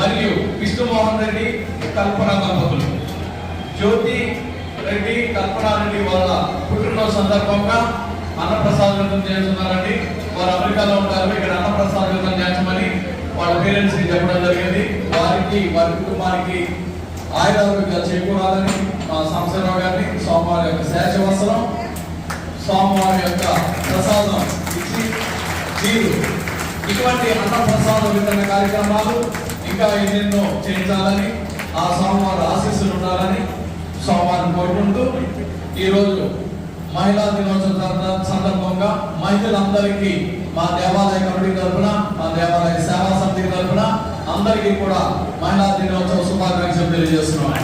మరియు విష్ణుమోహన్ రెడ్డి కల్పన దంపతులు. జ్యోతి రెడ్డి కల్పన రెడ్డి వాళ్ళ పుట్టినరోజు సందర్భంగా అన్నప్రసాదం విందం చేస్తున్నారండి. వారు అమెరికాలో ఉంటారు ఇక్కడ అన్నప్రసాద్ విందం చేర్చమని వాళ్ళ పేరెంట్స్కి చెప్పడం జరిగింది. వారికి వారి కుటుంబానికి ఆయుధాలు చేకూరాలని మా సంవత్సరరావు గారిని స్వామివారి యొక్క శేషవస్త్రం స్వామివారి యొక్క ప్రసాదం ఇచ్చి మీరు ఇటువంటి అన్న కార్యక్రమాలు ఇంకా ఎన్నెన్నో చేయించాలని ఆ స్వామివారి ఆశీస్సులు ఉండాలని స్వామివారిని కోరుకుంటూ ఈరోజు మహిళా దినోత్సవం సందర్భంగా మహిళలందరికీ మా దేవాలయ కమిటీ తరఫున మా దేవాలయ సేవా సమితి తరఫున అందరికీ కూడా మహిళా దినోత్సవ శుభాకాంక్షలు తెలియజేస్తున్నాం.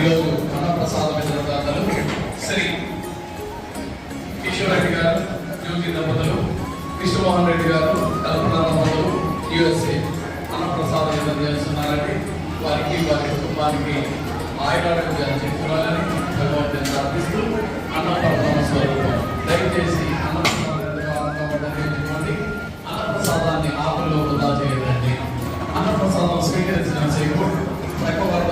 ఈరోజు అన్నప్రసాద వితరణదాతలు శ్రీ కిషోరెడ్డి గారు జ్యోతి దంపతులు కృష్ణమోహన్ రెడ్డి గారు కల్పన దంపతులు యుఎస్ఏ అన్నప్రసాదం వితరణ చేస్తున్నారండి వారికి వారి కుటుంబానికి ఆయురారోగ్యాలు చెప్పుకోవాలని భగవంతుని ప్రార్థిస్తూ అన్నప్రసాద స్వరూపం దయచేసి అన్నప్రసాదం అన్నప్రసాదాన్ని ఆకుల్లో వృధా చేయదండి అన్నప్రసాదం స్వీకరించిన సేపు తక్కువ కానీ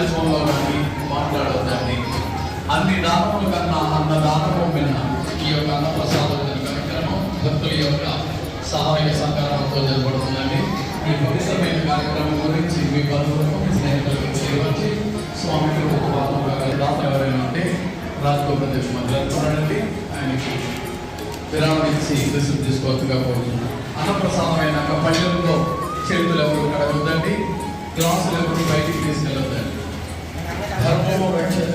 సెల్ ఫోన్లో కానీ మాట్లాడవద్దండి అన్ని దానముల కన్నా అన్న దానము విన్న ఈ యొక్క అన్న ప్రసాదం కార్యక్రమం భక్తుల యొక్క సహాయ సహకారంతో జరపడుతుందండి ఈ భవిష్యమైన కార్యక్రమం గురించి మీ బంధువులకు మీ స్నేహితులకు చేయవచ్చి స్వామి దాత ఎవరైనా ఉంటే రాజగోప్రదేశ్ మధ్యలో ఆయనకి విరామం ఇచ్చి రిసీవ్ తీసుకోవచ్చుగా కోరుతున్నాను. అన్నప్రసాదమైన పళ్ళెంలో చేతులు ఎవరు కడగొద్దండి? గ్లాసులు ఎవరు బయటికి తీసుకెళ్ళొద్దండి? ధర్మము రక్షత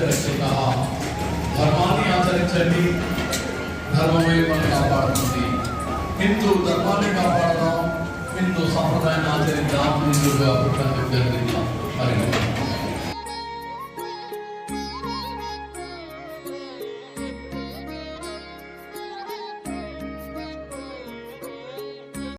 ధర్మాన్ని ఆచరించండి. ధర్మమే మనం కాపాడుతుంది. హిందూ ధర్మాన్ని కాపాడదాం. హిందూ సంప్రదాయాన్ని ఆచరిద్దాం హిందూగా పుట్టడం. జరిగిందాం మరి